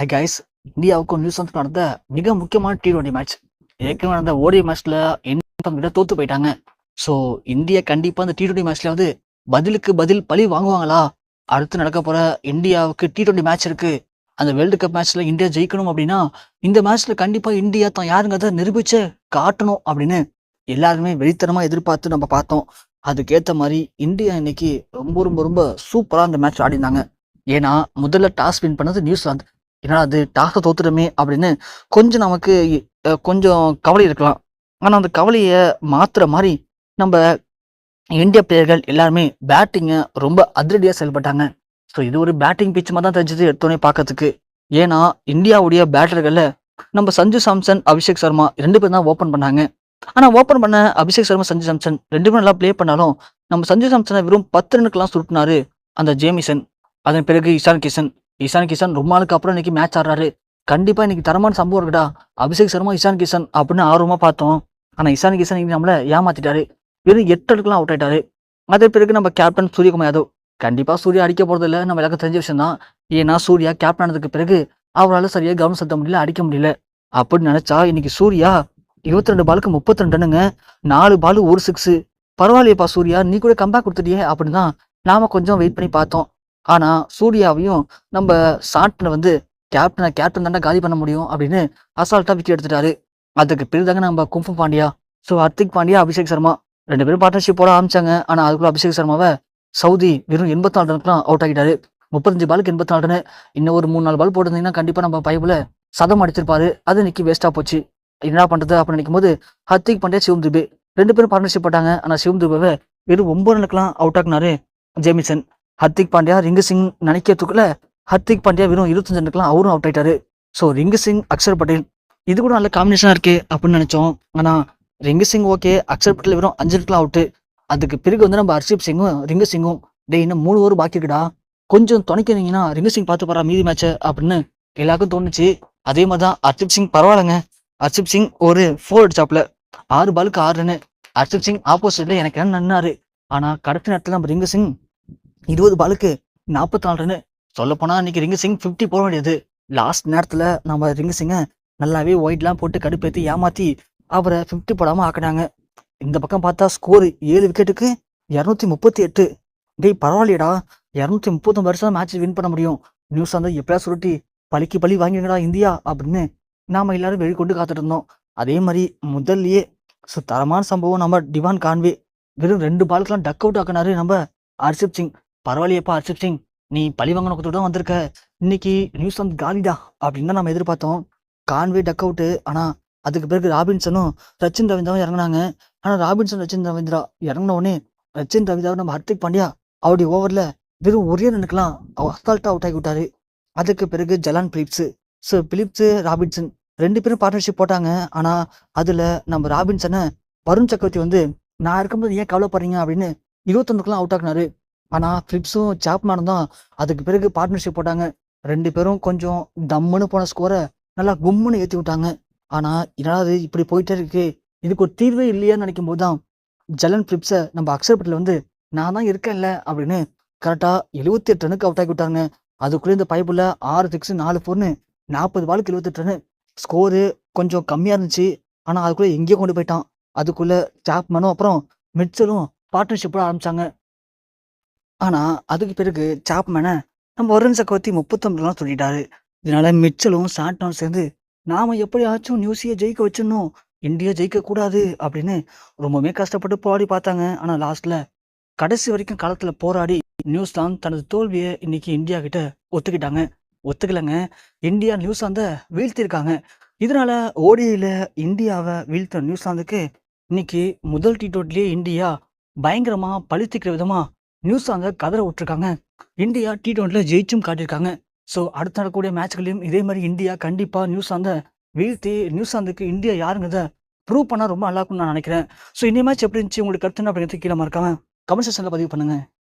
Hi guys இந்தியாவுக்கும் நியூசிலாந்துக்கும் நடந்த மிக முக்கியமான டி டுவெண்ட்டி மேட்ச் ஏற்கனவே நடந்த ஓடி மேட்ச்ல இந்தியா தோத்து போயிட்டாங்க. ஸோ இந்தியா கண்டிப்பா அந்த டி டுவெண்டி மேட்ச்ல வந்து பதிலுக்கு பதில் பழி வாங்குவாங்களா? அடுத்து நடக்க போற இந்தியாவுக்கு டி டுவெண்டி மேட்ச் இருக்கு. அந்த வேர்ல்டு கப் மேட்ச்ல இந்தியா ஜெயிக்கணும் அப்படின்னா இந்த மேட்ச்ல கண்டிப்பா இந்தியா தான் யாருங்கிறத நிரூபிச்சு காட்டணும் அப்படின்னு எல்லாருமே வெளித்தனமா எதிர்பார்த்து நம்ம பார்த்தோம். அதுக்கேற்ற மாதிரி இந்தியா இன்னைக்கு ரொம்ப ரொம்ப ரொம்ப சூப்பரா அந்த மேட்ச் ஆடினாங்க ஏன்னா முதல்ல டாஸ் வின் பண்ணது நியூசிலாந்து. ஏன்னா அது டாஸை தோத்துட்டோமே அப்படின்னு கொஞ்சம் நமக்கு கொஞ்சம் கவலை இருக்கலாம். ஆனால் அந்த கவலையை மாற்றுற மாதிரி நம்ம இந்திய பிளேயர்கள் எல்லாருமே பேட்டிங்கை ரொம்ப அதிரடியாக செயல்பட்டாங்க. ஸோ இது ஒரு பேட்டிங் பிச்சுமா மாதிரி தான் தெரிஞ்சது எடுத்தோடனே பார்க்கறதுக்கு. ஏன்னா இந்தியாவுடைய பேட்டர்களில் நம்ம சஞ்சு சாம்சன் அபிஷேக் சர்மா ரெண்டு பேரும் தான் ஓப்பன் பண்ணாங்க. ஆனால் ஓப்பன் பண்ண அபிஷேக் சர்மா சஞ்சு சாம்சன் ரெண்டு பேரும் நல்லா ப்ளே பண்ணாலும் நம்ம சஞ்சு சாம்சனை வெறும் பத்து ரனுக்கெல்லாம் சுருட்டினாரு அந்த ஜேமிசன். அதன் பிறகு இஷான் கிஷன். இஷான் கிஷன் ரொம்ப நாளுக்கு அப்புறம் இன்னைக்கு மேட்ச் ஆடுறாரு. கண்டிப்பா இன்னைக்கு தரமான சம்பவம் இருக்குடா. அபிஷேக் சர்மா இஷான் கிஷன் அப்படின்னு ஆர்வமா பார்த்தோம். ஆனா இஷான் கிஷன் இன்னைக்கு நம்மள ஏமாத்திட்டாரு. வெறும் எட்டு அடுக்கெல்லாம் அவுட் ஆயிட்டாரு. அதே பிறகு நம்ம கேப்டன் சூரியகுமார் யாதவ். கண்டிப்பா சூர்யா அடிக்க போறது இல்லை. நம்ம எல்லாருக்கும் தெரிஞ்ச விஷயம் தான் ஏன்னா சூர்யா கேப்டன் ஆனதுக்கு பிறகு அவரால் சரியாக கவனம் செலுத்த முடியல அடிக்க முடியல. அப்படின்னு நினைச்சா இன்னைக்கு சூர்யா இருபத்தி ரெண்டு பாலுக்கு முப்பத்தி ரெண்டுனுங்க நாலு பாலு ஒரு சிக்ஸ் பரவாயில்லையப்பா சூர்யா. நீ கூட கம்பேக் கொடுத்துட்டியே அப்படின்னு தான் நாம கொஞ்சம் வெயிட் பண்ணி பார்த்தோம். ஆனால் சூர்யாவையும் நம்ம சாட்ல வந்து கேப்டனை கேப்டன் தாண்டா காலி பண்ண முடியும் அப்படின்னு அசால்ட்டாக விக்கெட் எடுத்துட்டாரு. அதுக்கு பிறகுதாங்க நம்ம கும்பு பாண்டியா. ஸோ ஹர்திக் பாண்டியா அபிஷேக் சர்மா ரெண்டு பேரும் பார்ட்னர்ஷிப் போட ஆரம்பிச்சாங்க. ஆனால் அதுக்குள்ள அபிஷேக் சர்மாவை சவுதி வெறும் எண்பத்தி நாலு ரனுக்குலாம் அவுட் ஆகிட்டாரு முப்பத்தஞ்சு பாலுக்கு எண்பத்தி நாலு ரன் இன்னும் ஒரு மூணு நாலு பால் போட்டிருந்தீங்கன்னா கண்டிப்பாக நம்ம பைபிள சதம் அடிச்சிருப்பாரு. அது இன்னைக்கு வேஸ்ட்டாக போச்சு. என்ன பண்றது அப்படின்னு நினைக்கும் போது ஹர்திக் பாண்டியா சிவம் துபே ரெண்டு பேரும் பார்ட்னர்ஷிப் போட்டாங்க. ஆனால் சிவம் துபேவை வெறும் ஒன்பது ரனுக்குலாம் அவுட் ஆக்குனாரு ஜேமிசன். ஹர்திக் பாண்டியா ரிங்கு சிங் நினைக்கிறதுக்குள்ள ஹர்திக் பாண்டியா வெறும் இருபத்தஞ்சு ரன்னுக்குலாம் அவரும் அவுட் ஆயிட்டாரு. ஸோ ரிங்கு சிங் அக்ஷர் பட்டேல் இது கூட நல்ல காம்பினேஷனாக இருக்கு அப்படின்னு நினைச்சோம். ஆனால் ரிங்கு சிங் ஓகே அக்ஷர் பட்டேல் வெறும் அஞ்சு ரனுக்குலாம் அவுட்டு அதுக்கு பிறகு வந்து நம்ம ஹர்ஷிப் சிங்கும் ரிங்கு சிங்கும் டே இன்னும் மூணு ஓவர் பாக்கி இருக்குடா. கொஞ்சம் துணைக்கிறீங்கன்னா ரிங்கு சிங் பார்த்து போறா மீதி மேட்ச் அப்படின்னு எல்லாருக்கும் தோணுச்சு. அதே மாதிரி தான் ஹர்ஷிப் சிங் பரவாயில்லைங்க. ஹர்ஷிப் சிங் ஒரு ஃபோர் அடிச்சாப்ல ஆறு பாலுக்கு ஆறு ரன்னு ஹர்ஷிப் சிங் ஆப்போசிட்ல எனக்கு என்ன நின்னாரு? ஆனால் கடைசி நேரத்தில் நம்ம ரிங்கு சிங் இருபது பாலுக்கு நாற்பத்தி நாலு ரன்னு சொல்ல இன்னைக்கு ரிங்கு சிங் 50 போட வேண்டியது. லாஸ்ட் நேரத்தில் நம்ம ரிங்கு சிங்கை நல்லாவே ஒயிட்லாம் போட்டு கடுப்பேத்தி ஏமாத்தி அவரை 50 போடாம ஆக்குனாங்க. இந்த பக்கம் பார்த்தா ஸ்கோர் ஏழு விக்கெட்டுக்கு இரநூத்தி முப்பத்தி எட்டு. டேய் பரவாயில்லையடா. இரநூத்தி முப்பத்தொம்பது வருஷம் மேட்ச் வின் பண்ண முடியும். நியூஸ் வந்து எப்படியா சுருட்டி பழிக்கு பழி வாங்கிங்கடா இந்தியா அப்படின்னு நாம எல்லாரும் வெளிக்கொண்டு காத்துட்டு இருந்தோம். அதே மாதிரி முதல்லயே ஸோ தரமான சம்பவம் நம்ம டிவான் கான்வே. வெறும் ரெண்டு பாலுக்கெல்லாம் டக் அவுட் ஆக்கினாரு நம்ம ஹர்ஷிப் சிங். பரவாயில்லையப்பா ஹர்ஷிப் சிங். நீ பழிவாங்க நோக்கத்தோட தான் வந்திருக்க. இன்னைக்கு நியூசிலாந்து காலிடா அப்படின்னு தான் நம்ம எதிர்பார்த்தோம். கான்வே டக் அவுட்டு ஆனால் அதுக்கு பிறகு ராபின்சனும் ரச்சின் ரவீந்திராவும் இறங்குனாங்க. ஆனால் ராபின்சன் ரச்சின் ரவீந்திரா இறங்கின உடனே ரச்சின் ரவீந்திராவை நம்ம ஹர்திக் பாண்டியா அவருடைய ஓவரில் வெறும் ஒரே ரனுக்கெல்லாம் அவர் அசால்ட்டாக அவுட் ஆகி விட்டாரு. அதுக்கு பிறகு ஜலான் பிலிப்ஸு. ஸோ பிலிப்ஸு ராபின்சன் ரெண்டு பேரும் பார்ட்னர்ஷிப் போட்டாங்க. ஆனால் அதில் நம்ம ராபின்சனை வருண் சக்கரவர்த்தி வந்து நான் இருக்கும்போது ஏன் கவலைப்படுறீங்க? அப்படின்னு இருபத்தொன்னுக்குலாம் அவுட் ஆக்குனாரு. ஆனால் ஃபிப்ஸும் சாப்மேனும் தான் அதுக்கு பிறகு பார்ட்னர்ஷிப் போட்டாங்க. ரெண்டு பேரும் கொஞ்சம் தம்முன்னு போன ஸ்கோரை நல்லா கும்முன்னு ஏற்றி விட்டாங்க. ஆனால் என்னடா இப்படி போயிட்டே இருக்கு? இதுக்கு ஒரு தீர்வே இல்லையான்னு நினைக்கும் போது தான் ஜலன் ஃபிப்ஸை நம்ம அக்ஸர்பட்டில் வந்து நான் தான் இருக்கேன்ல அப்படின்னு கரெக்டாக எழுபத்தி எட்டு ரனுக்கு அவுட் ஆகி விட்டாங்க அதுக்குள்ளே இந்த பைப்பில் ஆறு சிக்ஸ் நாலு ஃபோர்னு நாற்பது பாலுக்கு எழுபத்தெட்டு ரன்னு ஸ்கோரு கொஞ்சம் கம்மியாக இருந்துச்சு. ஆனால் அதுக்குள்ளே எங்கேயோ கொண்டு போயிட்டான். அதுக்குள்ளே சாப்மனும் அப்புறம் மிட்சலும் பார்ட்னர்ஷிப்போட ஆரம்பித்தாங்க ஆனால் அதுக்கு பிறகு சாப்மேனை நம்ம வருண் சக்கரவர்த்தி முப்பத்தொம்பதுலாம் சொல்லிட்டாரு. இதனால மிச்சலும் சாட்டும் சேர்ந்து நாம எப்படியாச்சும் நியூஸியை ஜெயிக்க வச்சிடணும் இந்தியா ஜெயிக்க கூடாது அப்படின்னு ரொம்பவுமே கஷ்டப்பட்டு போராடி பார்த்தாங்க. ஆனால் லாஸ்ட்ல கடைசி வரைக்கும் களத்துல போராடி நியூசிலாந்து தனது தோல்வியை இன்னைக்கு இந்தியா கிட்ட ஒத்துக்கிட்டாங்க. ஒத்துக்கலைங்க. இந்தியா நியூஸ்லாந்த வீழ்த்திருக்காங்க இதனால ஓடிஐல இந்தியாவை வீழ்த்த நியூசிலாந்துக்கு இன்னைக்கு முதல் டி டுவெண்ட்லயே இந்தியா பயங்கரமா விதமாக நியூஸ் அங்கே கதற விட்டுருக்காங்க. இந்தியா டி டுவெண்ட்டில ஜெயிச்சும் காட்டியிருக்காங்க. ஸோ அடுத்து நடக்கக்கூடிய மேட்ச்களையும் இதே மாதிரி இந்தியா கண்டிப்பாக நியூசிலாந்த வீழ்த்தி நியூஸாந்துக்கு இந்தியா யாருங்கிறத ப்ரூவ் பண்ணால் ரொம்ப நல்லா இருக்கும்னு நான் நினைக்கிறேன். ஸோ இந்த மேட்ச் எப்படி இருந்துச்சு? உங்களுக்கு கருத்து என்ன அப்படிங்கிறது கீழே மறக்காம கமெண்ட் செக்ஷனில் பதிவு பண்ணுங்க.